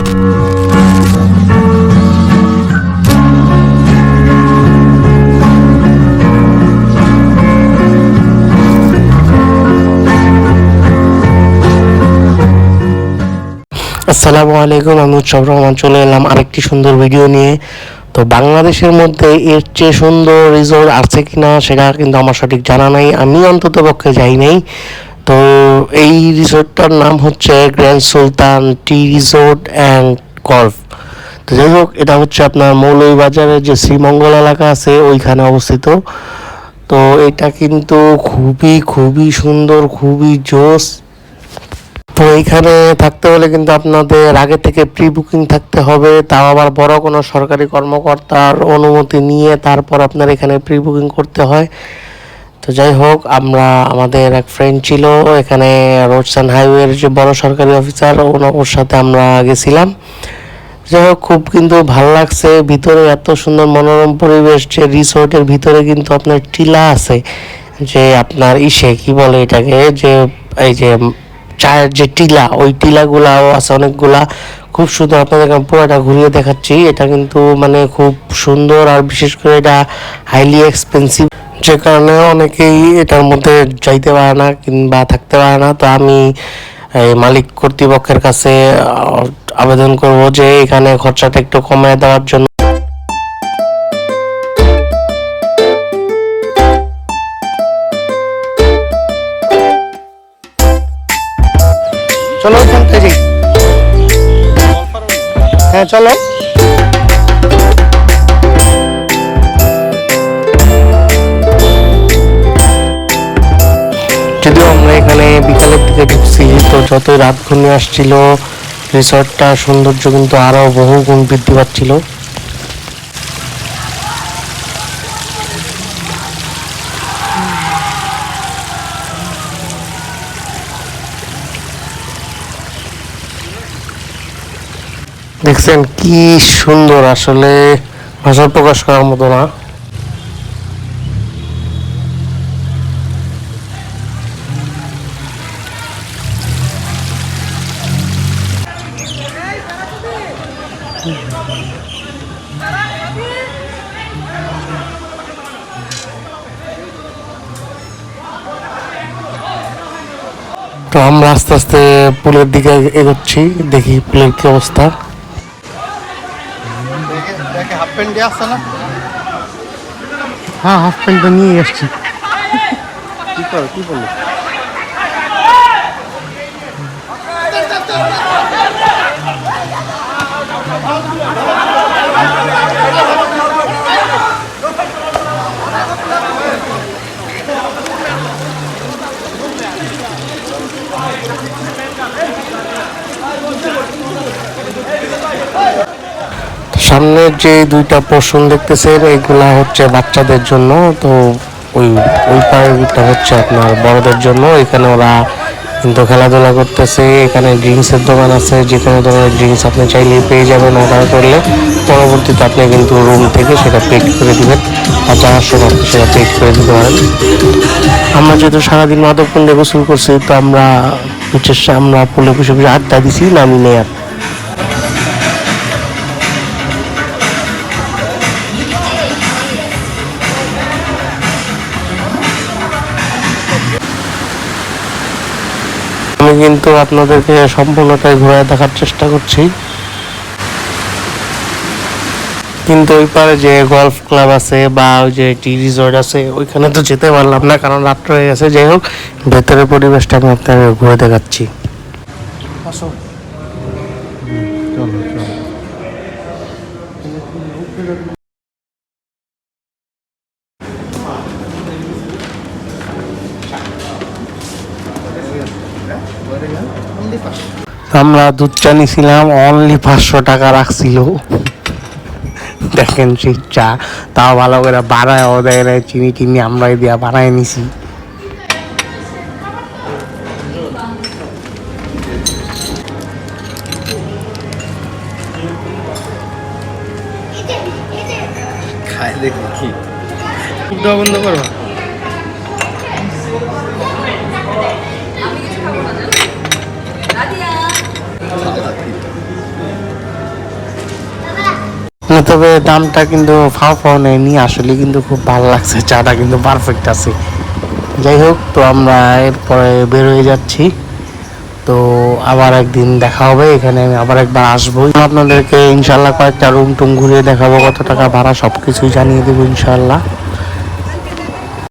আসসালামু আলাইকুম, আমি উৎসব রহমান চলে এলাম আরেকটি সুন্দর ভিডিও নিয়ে। তো বাংলাদেশের মধ্যে এর চেয়ে সুন্দর রিসোর্ট আছে কিনা সেটা কিন্তু আমার সঠিক জানা নাই। আমি অন্তত পক্ষে যাই নাই। তো এই রিসোর্টটার নাম হচ্ছে grand Sultan tea resort and golf তো যাই হোক, এটা হচ্ছে আপনার মৌলভীবাজারের যে শ্রীমঙ্গল এলাকা আছে, ওইখানে অবস্থিত। তো এটা কিন্তু খুবই খুবই সুন্দর, খুবই জোস। তো এইখানে থাকতে হলে কিন্তু আপনাদের আগে থেকে প্রি বুকিং থাকতে হবে। তাও আবার বড় কোনো সরকারি কর্মকর্তার অনুমতি নিয়ে তারপর আপনার এখানে প্রি বুকিং করতে হয়। তো যাই হোক, আমরা, আমাদের এক ফ্রেন্ড ছিল এখানে রোডস অ্যান্ড হাইওয়ের যে বড় সরকারি অফিসার ওর সাথে আমরা গেছিলাম। যাই হোক, খুব কিন্তু ভালো লাগছে, ভিতরে এত সুন্দর মনোরম পরিবেশ, যে রিসোর্টের ভিতরে কিন্তু আপনার টিলা আছে, যে আপনার ইসে, কি বলে এটাকে, যে এই যে চায়ের যে টিলা, ওই টিলাগুলাও আছে অনেকগুলা। খুব সুন্দর আপনাদেরকে আমি পুরোটা ঘুরিয়ে দেখাচ্ছি, এটা কিন্তু মানে খুব সুন্দর, আর বিশেষ করে এটা হাইলি এক্সপেন্সিভ যে কারণে অনেকেই এটার মধ্যে যাইতে পারে না কিংবা থাকতে পারে না। তো আমি মালিক কর্তৃপক্ষের কাছে আবেদন করব যে এখানে খরচাটা একটু কমায় দেওয়ার জন্য। চলো হ্যাঁ চলো। এখানে বিকালের দিকে ঢুকছি। তো যতই রাত ঘনিয়ে আসছিল, রিসর্টটা সৌন্দর্য কিন্তু আরও বহু গুণ বৃদ্ধি পাচ্ছিল। দেখছেন কি সুন্দর আসলে ভাষায় প্রকাশ করার মতো না। তো আমরা আস্তে আস্তে পুলের দিকে এগোচ্ছি দেখি পুলের কি অবস্থা। প্যান্ট হ্যাঁ হাফ প্যান্টটা নিয়ে আসছি। কি করে কি বলল? সামনের যে দুইটা পোর্শন দেখতেছেন, এগুলা হচ্ছে বাচ্চাদের জন্য। তো ওই ওই পাড়টা হচ্ছে আপনার বড়দের জন্য। এখানে ওরা কিন্তু খেলাধুলা করতেছে, এখানে ড্রিঙ্কসের দোকান আছে, যে কোনো ধরনের ড্রিঙ্কস আপনি চাইলে পেয়ে যাবেন অর্ডার করলে। পরবর্তীতে আপনি কিন্তু রুম থেকে সেটা পেড করে দেবেন আর যাওয়ার সময় আপনি সেটা পেড করে দিতে পারেন। আমরা যেহেতু সারাদিন মাদক মাদককুণ্ডে গোসল করছি, তো আমরা হচ্ছে আমরা পুলে বসে আড্ডা দিছি নামি নেই আর কিন্তু আপনাদেরকে সম্পূর্ণটাই ঘুরে দেখার চেষ্টা করছি। কিন্তু ওই পারে যে গলফ ক্লাব আছে বা ওই যে টি রিসর্ট আছে ওইখানে তো যেতে পারলাম না কারণ রাত্র হয়ে গেছে। যাই হোক ভেতরের পরিবেশটা আমি আপনাকে ঘুরে দেখাচ্ছি। আসো। চলো। আমরা দুধ চা নিছিলাম অনলি পাঁচশো টাকা রাখছিল। দেখেন সেই চা তাও ভালো করে দেয় না, চিনি টিনি আমরাই দিয়া বাড়ায় নিছি। খাই দেখি কি। বন্ধ করো তবে দামটা কিন্তু ফাও ফাও নেয়নি। আসলে কিন্তু খুব ভালো লাগছে, চাটা কিন্তু পারফেক্ট আছে। যাই হোক, তো আমরা এরপরে বের হয়ে যাচ্ছি। তো আবার একদিন দেখা হবে, এখানে আমি আবার একবার আসব আপনাদেরকে ইনশাল্লাহ কয়েকটা রুম টুম ঘুরিয়ে দেখাবো, কত টাকা ভাড়া সব কিছুই জানিয়ে দেবো ইনশাল্লাহ